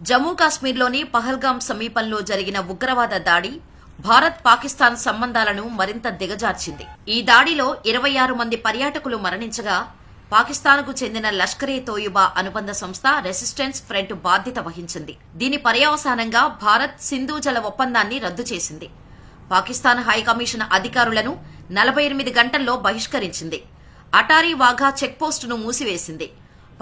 జమ్మూ కాశ్మీర్లోని పహల్గాం సమీపంలో జరిగిన ఉగ్రవాద దాడి భారత్ పాకిస్తాన్ సంబంధాలను మరింత దిగజార్చింది. ఈ దాడిలో ఇరవై ఆరు మంది పర్యాటకులు మరణించగా పాకిస్తాన్కు చెందిన లష్కరే తోయుబా అనుబంధ సంస్థ రెసిస్టెన్స్ ఫ్రంట్ బాధ్యత వహించింది. దీని పర్యవసానంగా భారత్ సింధు జల ఒప్పందాన్ని రద్దు చేసింది. పాకిస్తాన్ హైకమిషన్ అధికారులను నలభై ఎనిమిది గంటల్లో బహిష్కరించింది. అటారీ వాఘా చెక్పోస్టును మూసివేసింది.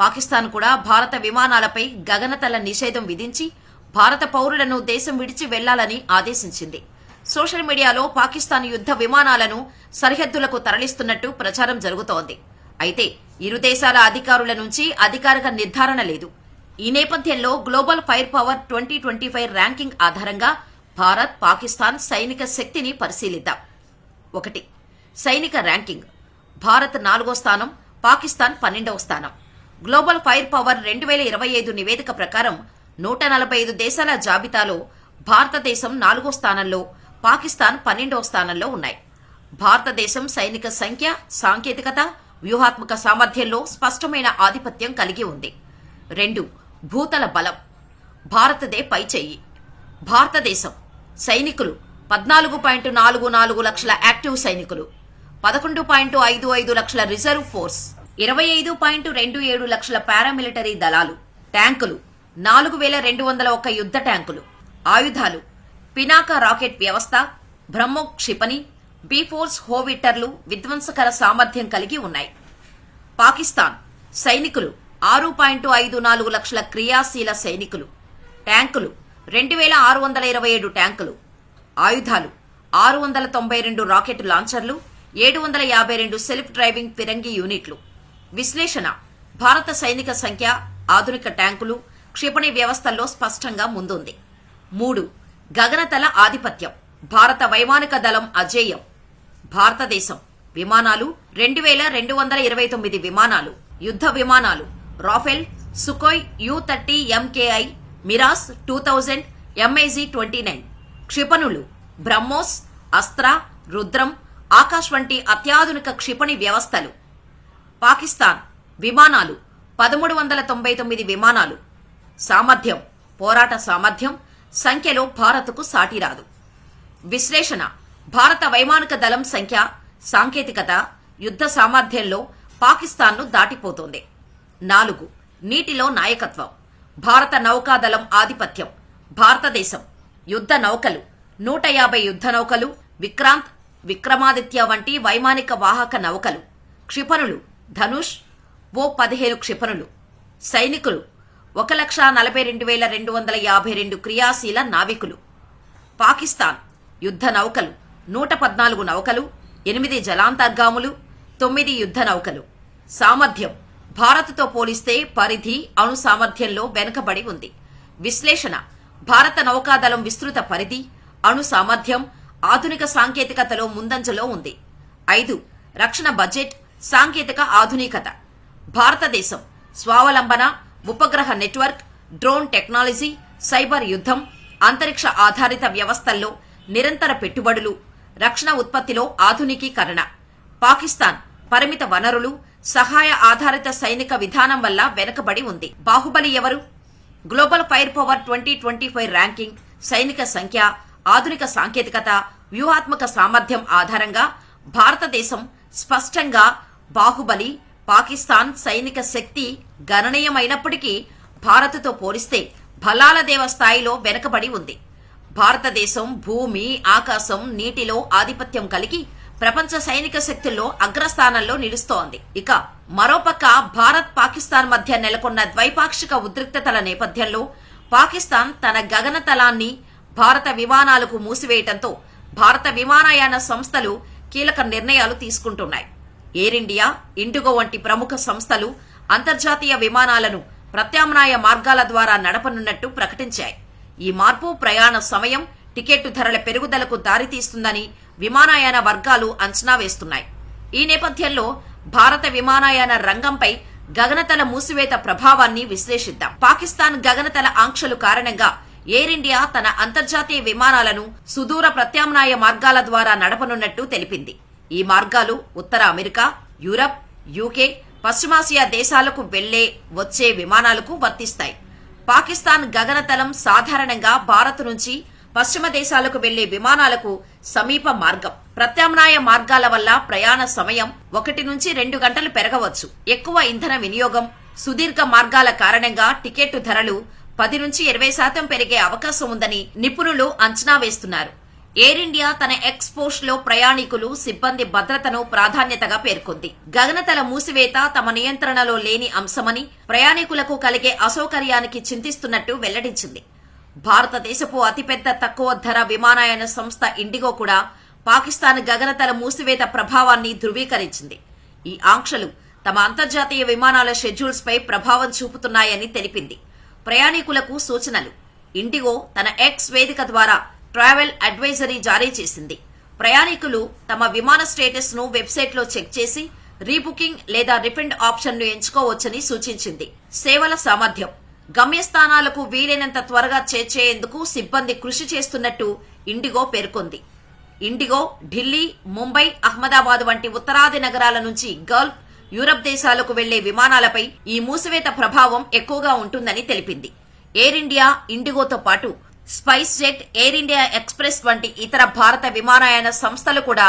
పాకిస్తాన్ కూడా భారత విమానాలపై గగనతల నిషేధం విధించి భారత పౌరులను దేశం విడిచి వెళ్ళాలని ఆదేశించింది. సోషల్ మీడియాలో పాకిస్తాన్ యుద్ధ విమానాలను సరిహద్దులకు తరలిస్తున్నట్టు ప్రచారం జరుగుతోంది. అయితే ఇరు దేశాల అధికారుల నుంచి అధికారిక నిర్ధారణ లేదు. ఈ నేపథ్యంలో global fire power twenty twenty five ranking ఆధారంగా భారత్ పాకిస్తాన్ సైనిక శక్తిని పరిశీలిద్దాం. ఒకటి సైనిక ర్యాంకింగ్. భారత్ నాలుగో స్థానం పాకిస్తాన్ పన్నెండవ స్థానం. గ్లోబల్ ఫైర్ పవర్ రెండు వేల ఇరవై ఐదు నివేదిక ప్రకారం నూట నలభై ఐదు దేశాల జాబితాలో భారతదేశం నాలుగో స్థానంలో పాకిస్తాన్ పన్నెండవ స్థానంలో ఉన్నాయి. భారతదేశం సైనిక సంఖ్య సాంకేతికత వ్యూహాత్మక సామర్థ్యంలో స్పష్టమైన ఆధిపత్యం కలిగి ఉంది. రెండు భూతల బలం. భారతదే పై చెయ్యి. భారతదేశం సైనికులు పద్నాలుగు పాయింట్ నాలుగు నాలుగు లక్షల యాక్టివ్ సైనికులు పదకొండు పాయింట్ ఐదు ఐదు లక్షల రిజర్వ్ ఫోర్స్. ఇరవై ఐదు పాయింట్ రెండు ఏడు లక్షల పారామిలిటరీ దళాలు ట్యాంకులు నాలుగు వేల రెండు వందల ఒక్క యుద్ధ ట్యాంకులు ఆయుధాలు పినాక రాకెట్ వ్యవస్థ బ్రహ్మో క్షిపణి బీఫోర్స్ హోవిట్టర్లు విధ్వంసకర సామర్థ్యం కలిగి ఉన్నాయి. పాకిస్తాన్ సైనికులు ఆరు పాయింట్ ఐదు నాలుగు లక్షల క్రియాశీల సైనికులు ట్యాంకులు రెండు వేల ఆరు వందల ఇరవై ఏడు ట్యాంకులు ఆయుధాలు ఆరు వందల తొంభై రెండు రాకెట్ లాంచర్లు ఏడు వందల యాభై రెండు సెల్ఫ్ డ్రైవింగ్ ఫిరంగి యూనిట్లు. విశ్లేషణ. భారత సైనిక సంఖ్య ఆధునిక ట్యాంకులు క్షిపణి వ్యవస్థల్లో స్పష్టంగా ముందుంది. మూడు గగనతల ఆధిపత్యం భారత వైమానిక దళం అజేయం. భారతదేశం విమానాలు రెండు వేల రెండు వందల ఇరవై తొమ్మిది విమానాలు యుద్ధ విమానాలు Rafale Sukhoi U thirty MKI Mirage two thousand MIG twenty nine. క్షిపణులు బ్రహ్మోస్ అస్త్ర రుద్రం ఆకాశ్ వంటి అత్యాధునిక క్షిపణి వ్యవస్థలు. పాకిస్తాన్ విమానాలు పదమూడు వందల తొంభై తొమ్మిది విమానాలు. సామర్థ్యం పోరాట సామర్థ్యం సంఖ్యలో భారత్కు సాటిరాదు విశ్లేషణ భారత వైమానిక దళం సంఖ్య సాంకేతికత యుద్ధ సామర్థ్యంలో పాకిస్తాన్ను దాటిపోతోంది. నాలుగు నీటిలో నాయకత్వం భారత నౌకాదళం ఆధిపత్యం భారతదేశం యుద్ధ నౌకలు నూట యాభై యుద్ధ నౌకలు విక్రాంత్ విక్రమాదిత్య వంటి వైమానిక వాహక నౌకలు. క్షిపణులు ధనుష్ ఓ పదిహేను క్షిపణులు. సైనికులు ఒక లక్ష నలభై రెండు వేల రెండు వందల యాభై రెండు క్రియాశీల నావికులు. పాకిస్తాన్ యుద్ధ నౌకలు నూట పద్నాలుగు నౌకలు ఎనిమిది జలాంతర్గాములు తొమ్మిది యుద్ధ నౌకలు. సామర్థ్యం భారత్తో పోలిస్తే పరిధి అణు సామర్థ్యంలో వెనుకబడి ఉంది. విశ్లేషణ భారత నౌకాదళం విస్తృత పరిధి అణు సామర్థ్యం ఆధునిక సాంకేతికతలో ముందంజలో ఉంది. ఐదు రక్షణ బడ్జెట్ సాంకేతిక ఆధునికత. భారతదేశం స్వావలంబన ఉపగ్రహ నెట్వర్క్ డ్రోన్ టెక్నాలజీ సైబర్ యుద్ధం అంతరిక్ష ఆధారిత వ్యవస్థల్లో నిరంతర పెట్టుబడులు రక్షణ ఉత్పత్తిలో ఆధునికీకరణ. పాకిస్తాన్ పరిమిత వనరులు సహాయ ఆధారిత సైనిక విధానం వల్ల వెనుకబడి ఉంది. బాహుబలి ఎవరు? Global fire power twenty twenty five ranking సైనిక సంఖ్య ఆధునిక సాంకేతికత వ్యూహాత్మక సామర్థ్యం ఆధారంగా భారతదేశం స్పష్టంగా బాహుబలి పాకిస్తాన్ సైనిక శక్తి గణనీయమైనప్పటికీ భారత్తో పోలిస్తే బలాల దేవ స్థాయిలో వెనుకబడి ఉంది. భారతదేశం భూమి ఆకాశం నీటిలో ఆధిపత్యం కలిగి ప్రపంచ సైనిక శక్తుల్లో అగ్రస్థానంలో నిలుస్తోంది. ఇక మరోపక్క భారత్ పాకిస్తాన్ మధ్య నెలకొన్న ద్వైపాక్షిక ఉద్రిక్తతల నేపథ్యంలో పాకిస్తాన్ తన గగనతలాన్ని భారత విమానాలకు మూసివేయటంతో భారత విమానయాన సంస్థలు కీలక నిర్ణయాలు తీసుకుంటున్నాయి. ఎయిర్ ఇండియా ఇండిగో వంటి ప్రముఖ సంస్థలు అంతర్జాతీయ విమానాలను ప్రత్యామ్నాయ మార్గాల ద్వారా నడపనున్నట్టు ప్రకటించాయి. ఈ మార్పు ప్రయాణ సమయం టికెట్టు ధరల పెరుగుదలకు దారితీస్తుందని విమానయాన వర్గాలు అంచనా వేస్తున్నాయి. ఈ నేపథ్యంలో భారత విమానయాన రంగంపై గగనతల మూసివేత ప్రభావాన్ని విశ్లేషిద్దాం. పాకిస్తాన్ గగనతల ఆంక్షలు కారణంగా ఎయిర్ ఇండియా తన అంతర్జాతీయ విమానాలను సుదూర ప్రత్యామ్నాయ మార్గాల ద్వారా నడపనున్నట్టు తెలిపింది. ఈ మార్గాలు ఉత్తర అమెరికా యూరప్ యూకే పశ్చిమాసియా దేశాలకు వెళ్ళే వచ్చే విమానాలకు వర్తిస్తాయి. పాకిస్తాన్ గగనతలం సాధారణంగా భారత్ నుంచి పశ్చిమ దేశాలకు వెళ్ళే విమానాలకు సమీప మార్గం. ప్రత్యామ్నాయ మార్గాల వల్ల ప్రయాణ సమయం ఒకటి నుంచి రెండు గంటలు పెరగవచ్చు. ఎక్కువ ఇంధన వినియోగం సుదీర్ఘ మార్గాల కారణంగా టికెట్టు ధరలు పది నుంచి ఇరవై శాతం పెరిగే అవకాశం ఉందని నిపుణులు అంచనా వేస్తున్నారు. ఎయిర్ ఇండియా తన ఎక్స్లో ప్రయాణికులు సిబ్బంది భద్రతను ప్రాధాన్యతగా పేర్కొంది. గగనతల మూసివేత తమ నియంత్రణలో లేని అంశమని ప్రయాణికులకు కలిగే అసౌకర్యానికి చింతిస్తున్నట్టు వెల్లడించింది. భారతదేశపు అతిపెద్ద తక్కువ ధర విమానయాన సంస్థ ఇండిగో కూడా పాకిస్తాన్ గగనతల మూసివేత ప్రభావాన్ని ధృవీకరించింది. ఈ ఆంక్షలు తమ అంతర్జాతీయ విమానాల షెడ్యూల్స్ పై ప్రభావం చూపుతున్నాయని తెలిపింది. ప్రయాణికులకు సూచనలు. ఇండిగో తన ఎక్స్ వేదిక ద్వారా ట్రావెల్ అడ్వైజరీ జారీ చేసింది. ప్రయాణికులు తమ విమాన స్టేటస్ను చెక్ చేసి రీబుకింగ్ లేదా రిఫండ్ ఆప్షన్ను ఎంచుకోవచ్చని సూచించింది. సేవల సామర్థ్యం. గమ్యస్థానాలకు వీలైనంత త్వరగా చేర్చేందుకు సిబ్బంది కృషి చేస్తున్నట్టు ఇండిగో పేర్కొంది. ఇండిగో ఢిల్లీ ముంబై అహ్మదాబాద్ వంటి ఉత్తరాది నగరాల నుంచి గల్ఫ్ యూరప్ దేశాలకు వెళ్ళే విమానాలపై ఈ మూసివేత ప్రభావం ఎక్కువగా ఉంటుందని తెలిపింది. ఎయిర్ ఇండియా ఇండిగోతో పాటు SpiceJet air India express వంటి ఇతర భారత విమానయాన సంస్థలు కూడా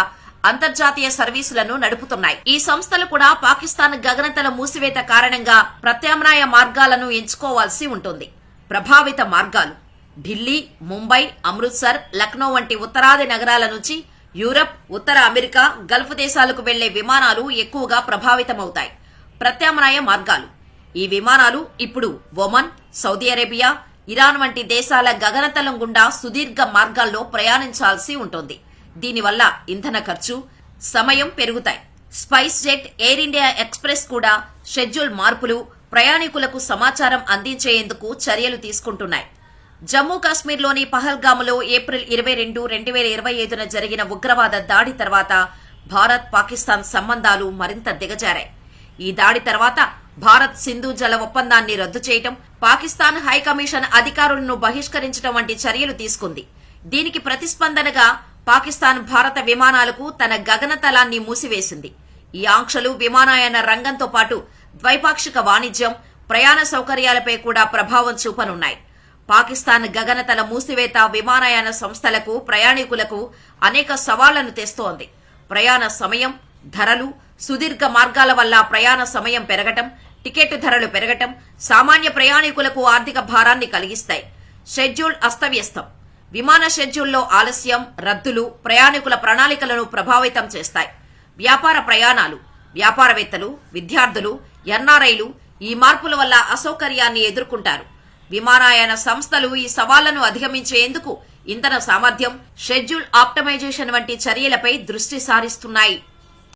అంతర్జాతీయ సర్వీసులను నడుపుతున్నాయి. ఈ సంస్థలు కూడా పాకిస్తాన్ గగనతల మూసివేత కారణంగా ప్రత్యామ్నాయ మార్గాలను ఎంచుకోవాల్సి ఉంటుంది. ప్రభావిత మార్గాలు ఢిల్లీ ముంబై అమృత్సర్ లక్నో వంటి ఉత్తరాది నగరాల నుంచి యూరప్ ఉత్తర అమెరికా గల్ఫ్ దేశాలకు వెళ్ళే విమానాలు ఎక్కువగా ప్రభావితమవుతాయి. ప్రత్యామ్నాయ మార్గాలు. ఈ విమానాలు ఇప్పుడు ఒమన్ సౌదీ అరేబియా ఇరాన్ వంటి దేశాల గగనతలం గుండా సుదీర్ఘ మార్గాల్లో ప్రయాణించాల్సి ఉంటుంది. దీనివల్ల ఇంధన ఖర్చు సమయం పెరుగుతాయి. SpiceJet air India express కూడా షెడ్యూల్ మార్పులు ప్రయాణికులకు సమాచారం అందించేందుకు చర్యలు తీసుకుంటున్నాయి. జమ్మూ కాశ్మీర్లోని పహల్గాములో ఏప్రిల్ ఇరవై రెండు రెండు వేల ఇరవై ఐదున జరిగిన ఉగ్రవాద దాడి తర్వాత భారత్ పాకిస్తాన్ సంబంధాలు మరింత దిగజారాయి. ఈ దాడి తర్వాత భారత్ సింధు జల ఒప్పందాన్ని రద్దు చేయటం పాకిస్తాన్ హైకమిషన్ అధికారులను బహిష్కరించడం వంటి చర్యలు తీసుకుంది. దీనికి ప్రతిస్పందనగా పాకిస్తాన్ భారత విమానాలకు తన గగనతలాన్ని మూసివేసింది. ఈ ఆంక్షలు విమానయాన రంగంతో పాటు ద్వైపాక్షిక వాణిజ్యం ప్రయాణ సౌకర్యాలపై కూడా ప్రభావం చూపనున్నాయి. పాకిస్తాన్ గగనతల మూసివేత విమానయాన సంస్థలకు ప్రయాణికులకు అనేక సవాళ్ళను తెస్తోంది. ప్రయాణ సమయం ధరలు సుదీర్ఘ మార్గాల వల్ల ప్రయాణ సమయం పెరగటం టికెట్ ధరలు పెరగటం సామాన్య ప్రయాణికులకు ఆర్థిక భారాన్ని కలిగిస్తాయి. షెడ్యూల్ అస్తవ్యస్తం. విమాన షెడ్యూల్లో ఆలస్యం రద్దులు ప్రయాణికుల ప్రణాళికలను ప్రభావితం చేస్తాయి. వ్యాపార ప్రయాణాలు వ్యాపారవేత్తలు విద్యార్థులు ఎన్ఆర్ఐలు ఈ మార్పుల వల్ల అసౌకర్యాన్ని ఎదుర్కొంటారు. విమానయాన సంస్థలు ఈ సవాళ్ళను అధిగమించేందుకు ఇంధన సామర్థ్యం షెడ్యూల్ ఆప్టమైజేషన్ వంటి చర్యలపై దృష్టి సారిస్తున్నాయి.